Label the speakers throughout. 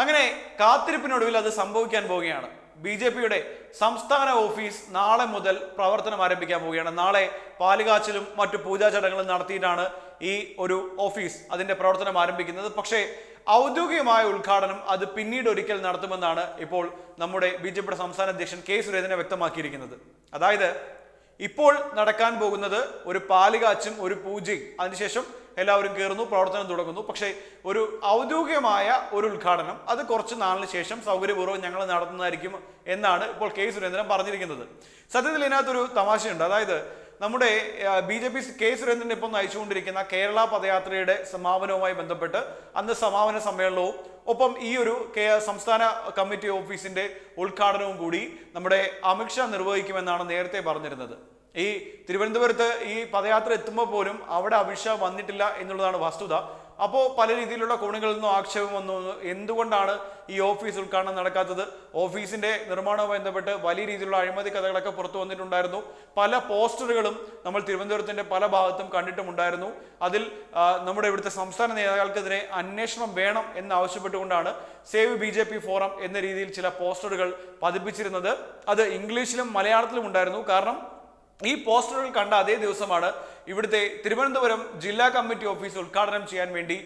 Speaker 1: അങ്ങനെ കാത്തിരിപ്പിനൊടുവിൽ അത് സംഭവിക്കാൻ പോവുകയാണ്. ബി ജെ പിയുടെ സംസ്ഥാന ഓഫീസ് നാളെ മുതൽ പ്രവർത്തനം ആരംഭിക്കാൻ പോവുകയാണ്. നാളെ പാലുകാച്ചിലും മറ്റു പൂജാ ചടങ്ങുകളും നടത്തിയിട്ടാണ് ഈ ഒരു ഓഫീസ് അതിന്റെ പ്രവർത്തനം ആരംഭിക്കുന്നത്. പക്ഷേ ഔദ്യോഗികമായ ഉദ്ഘാടനം അത് പിന്നീട് ഒരിക്കൽ നടത്തുമെന്നാണ് ഇപ്പോൾ നമ്മുടെ ബി ജെ പിയുടെ സംസ്ഥാന അധ്യക്ഷൻ കെ സുരേന്ദ്രനെ വ്യക്തമാക്കിയിരിക്കുന്നത്. അതായത് ഇപ്പോൾ നടക്കാൻ പോകുന്നത് ഒരു പാലുകാച്ചും ഒരു പൂജയും. അതിനുശേഷം എല്ലാവരും കയറുന്നു പ്രവർത്തനം തുടങ്ങുന്നു. പക്ഷേ ഒരു ഔദ്യോഗികമായ ഒരു ഉദ്ഘാടനം അത് കുറച്ച് നാളിന് ശേഷം സൗകര്യപൂർവം ഞങ്ങൾ നടത്തുന്നതായിരിക്കും എന്നാണ് ഇപ്പോൾ കെ സുരേന്ദ്രൻ പറഞ്ഞിരിക്കുന്നത്. സത്യത്തിൽ ഇതിനകത്തൊരു തമാശയുണ്ട്. അതായത് നമ്മുടെ B J P K Surendran ഇപ്പോൾ നയിച്ചുകൊണ്ടിരിക്കുന്ന കേരള പദയാത്രയുടെ സമാപനവുമായി ബന്ധപ്പെട്ട് അന്ന് സമാപന സമ്മേളനവും ഒപ്പം ഈ ഒരു സംസ്ഥാന കമ്മിറ്റി ഓഫീസിന്റെ ഉദ്ഘാടനവും കൂടി നമ്മുടെ അമിത്ഷാ നിർവഹിക്കുമെന്നാണ് നേരത്തെ പറഞ്ഞിരുന്നത്. ഈ തിരുവനന്തപുരത്ത് ഈ പദയാത്ര എത്തുമ്പോൾ പോലും അവിടെ അമിത്ഷാ വന്നിട്ടില്ല എന്നുള്ളതാണ് വസ്തുത. അപ്പോൾ പല രീതിയിലുള്ള കോണുകളിൽ നിന്നും ആക്ഷേപം വന്നു. എന്തുകൊണ്ടാണ് ഈ ഓഫീസ് ഉദ്ഘാടനം നടക്കാത്തത്? ഓഫീസിന്റെ നിർമ്മാണവുമായി ബന്ധപ്പെട്ട് വലിയ രീതിയിലുള്ള അഴിമതി കഥകളൊക്കെ പുറത്തു വന്നിട്ടുണ്ടായിരുന്നു. പല പോസ്റ്ററുകളും നമ്മൾ തിരുവനന്തപുരത്തിന്റെ പല ഭാഗത്തും കണ്ടിട്ടുമുണ്ടായിരുന്നു. അതിൽ നമ്മുടെ ഇവിടുത്തെ സംസ്ഥാന നേതാക്കൾക്കെതിരെ അന്വേഷണം വേണം എന്നാവശ്യപ്പെട്ടുകൊണ്ടാണ് save B J P forum എന്ന രീതിയിൽ ചില പോസ്റ്ററുകൾ പതിപ്പിച്ചിരുന്നത്. അത് ഇംഗ്ലീഷിലും മലയാളത്തിലും ഉണ്ടായിരുന്നു. കാരണം ഈ പോസ്റ്ററുകൾ കണ്ട അതേ ദിവസമാണ് ഇവിടുത്തെ തിരുവനന്തപുരം ജില്ലാ കമ്മിറ്റി ഓഫീസ് ഉദ്ഘാടനം ചെയ്യാൻ വേണ്ടി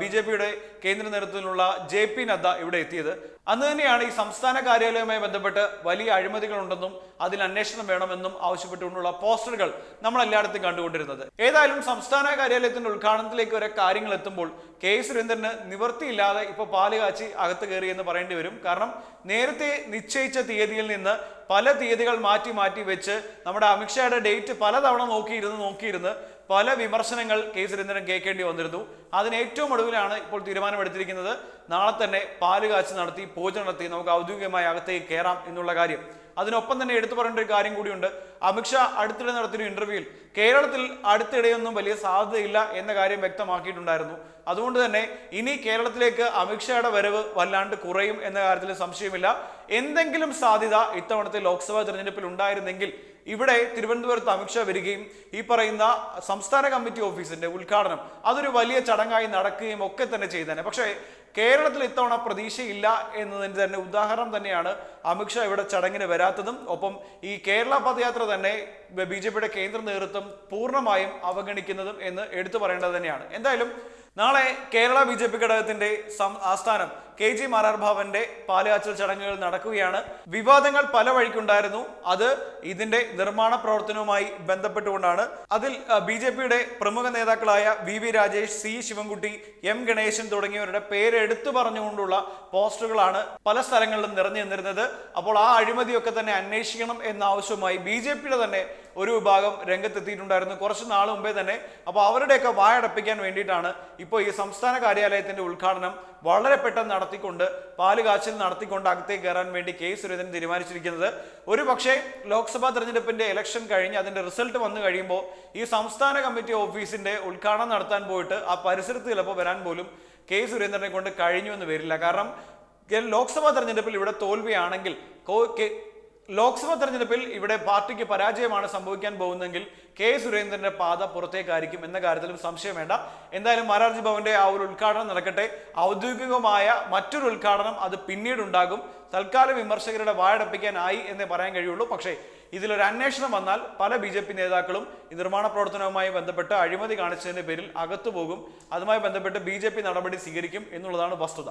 Speaker 1: ബി ജെ പിയുടെ കേന്ദ്ര നേതൃത്വത്തിലുള്ള ജെ പി നദ്ദ ഇവിടെ എത്തിയത്. അന്ന് തന്നെയാണ് ഈ സംസ്ഥാന കാര്യാലയവുമായി ബന്ധപ്പെട്ട് വലിയ അഴിമതികളുണ്ടെന്നും അതിൽ അന്വേഷണം വേണമെന്നും ആവശ്യപ്പെട്ടുകൊണ്ടുള്ള പോസ്റ്ററുകൾ നമ്മൾ എല്ലായിടത്തും കണ്ടുകൊണ്ടിരുന്നത്. ഏതായാലും സംസ്ഥാന കാര്യാലയത്തിന്റെ ഉദ്ഘാടനത്തിലേക്ക് വരെ കാര്യങ്ങൾ എത്തുമ്പോൾ കെ സുരേന്ദ്രന് നിവൃത്തിയില്ലാതെ ഇപ്പൊ പാലുകാച്ചി അകത്ത് കയറി എന്ന് പറയേണ്ടി വരും. കാരണം നേരത്തെ നിശ്ചയിച്ച തീയതിയിൽ നിന്ന് പല തീയതികൾ മാറ്റി മാറ്റി വെച്ച് നമ്മുടെ അമിത്ഷായുടെ ഡേറ്റ് പലതവണ നോക്കിയിരുന്ന് നോക്കിയിരുന്ന് പല വിമർശനങ്ങൾ കെ സുരേന്ദ്രൻ കേൾക്കേണ്ടി വന്നിരുന്നു. അതിന് ഏറ്റവും ഒടുവിലാണ് ഇപ്പോൾ തീരുമാനമെടുത്തിരിക്കുന്നത് നാളെ തന്നെ പാൽ നടത്തി പൂജ നടത്തി നമുക്ക് ഔദ്യോഗികമായി അകത്തേക്ക് കയറാം എന്നുള്ള കാര്യം. അതിനൊപ്പം തന്നെ എടുത്തു പറയേണ്ട ഒരു കാര്യം കൂടിയുണ്ട്. അമിത്ഷാ അടുത്തിടെ നടത്തിയൊരു ഇന്റർവ്യൂവിൽ കേരളത്തിൽ അടുത്തിടെയൊന്നും വലിയ സാധ്യതയില്ല എന്ന കാര്യം വ്യക്തമാക്കിയിട്ടുണ്ടായിരുന്നു. അതുകൊണ്ട് തന്നെ ഇനി കേരളത്തിലേക്ക് അമിത്ഷായുടെ വരവ് വല്ലാണ്ട് കുറയും എന്ന കാര്യത്തിൽ സംശയമില്ല. എന്തെങ്കിലും സാധ്യത ഇത്തവണത്തെ ലോക്സഭാ തെരഞ്ഞെടുപ്പിൽ ഉണ്ടായിരുന്നെങ്കിൽ ഇവിടെ തിരുവനന്തപുരത്ത് അമിത്ഷാ വരികയും ഈ പറയുന്ന സംസ്ഥാന കമ്മിറ്റി ഓഫീസിന്റെ ഉദ്ഘാടനം അതൊരു വലിയ ചടങ്ങായി നടക്കുകയും ഒക്കെ തന്നെ ചെയ്തേനെ. പക്ഷേ കേരളത്തിൽ ഇത്തവണ പ്രതീക്ഷയില്ല എന്നതിന് തന്നെ ഉദാഹരണം തന്നെയാണ് അമിത്ഷാ ഇവിടെ ചടങ്ങിന് വരാത്തതും. ഒപ്പം ഈ കേരള പദയാത്ര തന്നെ ബി ജെ പിയുടെ കേന്ദ്ര നേതൃത്വം പൂർണമായും അവഗണിക്കുന്നതും എന്ന് എടുത്തു പറയേണ്ടത് തന്നെയാണ്. എന്തായാലും നാളെ കേരള ബി ജെ പി ഘടകത്തിന്റെ ആസ്ഥാനം കെ ജി മാരാർ ഭവന്റെ പാലുകാച്ചൽ ചടങ്ങുകൾ നടക്കുകയാണ്. വിവാദങ്ങൾ പല വഴിക്കുണ്ടായിരുന്നു. അത് ഇതിന്റെ നിർമ്മാണ പ്രവർത്തനവുമായി ബന്ധപ്പെട്ടുകൊണ്ടാണ്. അതിൽ ബി ജെ പിയുടെ പ്രമുഖ നേതാക്കളായ V V Rajesh C Sivankutty M Ganesan തുടങ്ങിയവരുടെ പേരെടുത്തു പറഞ്ഞുകൊണ്ടുള്ള പോസ്റ്ററുകളാണ് പല സ്ഥലങ്ങളിലും നിറഞ്ഞു നിന്നിരുന്നത്. അപ്പോൾ ആ അഴിമതിയൊക്കെ തന്നെ അന്വേഷിക്കണം എന്ന ആവശ്യവുമായി ബി ജെ പിയുടെ തന്നെ ഒരു വിഭാഗം രംഗത്തെത്തിയിട്ടുണ്ടായിരുന്നു കുറച്ച് നാൾ മുമ്പേ തന്നെ. അപ്പോൾ അവരുടെയൊക്കെ വായടപ്പിക്കാൻ വേണ്ടിയിട്ടാണ് ഇപ്പോൾ ഈ സംസ്ഥാന കാര്യാലയത്തിന്റെ ഉദ്ഘാടനം വളരെ പെട്ടെന്ന് നടത്തിക്കൊണ്ട് പാലുകാച്ചിൽ നടത്തിക്കൊണ്ട് അകത്തേക്ക് കയറാൻ വേണ്ടി കെ. സുരേന്ദ്രൻ തീരുമാനിച്ചിരിക്കുന്നത്. ഒരു പക്ഷേ ലോക്സഭാ തെരഞ്ഞെടുപ്പിന്റെ ഇലക്ഷൻ കഴിഞ്ഞ് അതിന്റെ റിസൾട്ട് വന്നു കഴിയുമ്പോൾ ഈ സംസ്ഥാന കമ്മിറ്റി ഓഫീസിന്റെ ഉദ്ഘാടനം നടത്താൻ പോയിട്ട് ആ പരിസരത്ത് ചിലപ്പോൾ വരാൻ പോലും കെ. സുരേന്ദ്രനെ കൊണ്ട് കഴിഞ്ഞു എന്ന് വരില്ല. കാരണം ലോക്സഭാ തെരഞ്ഞെടുപ്പിൽ ഇവിടെ തോൽവിയാണെങ്കിൽ ലോക്സഭാ തെരഞ്ഞെടുപ്പിൽ ഇവിടെ പാർട്ടിക്ക് പരാജയമാണ് സംഭവിക്കാൻ പോകുന്നതെങ്കിൽ കെ സുരേന്ദ്രന്റെ പാത പുറത്തേക്കായിരിക്കും എന്ന കാര്യത്തിലും സംശയം വേണ്ട. എന്തായാലും മാരാർജി ഭവന്റെ ആ ഒരു ഉദ്ഘാടനം നടക്കട്ടെ. ഔദ്യോഗികമായ മറ്റൊരു ഉദ്ഘാടനം അത് പിന്നീടുണ്ടാകും. തൽക്കാലം വിമർശകരുടെ വായടപ്പിക്കാനായി എന്നേ പറയാൻ കഴിയുള്ളൂ. പക്ഷേ ഇതിലൊരു അന്വേഷണം വന്നാൽ പല ബി ജെ പി നേതാക്കളും ഈ നിർമ്മാണ പ്രവർത്തനവുമായി ബന്ധപ്പെട്ട് അഴിമതി കാണിച്ചതിന്റെ പേരിൽ അകത്തു പോകും അതുമായി ബന്ധപ്പെട്ട് ബി നടപടി സ്വീകരിക്കും എന്നുള്ളതാണ് വസ്തുത.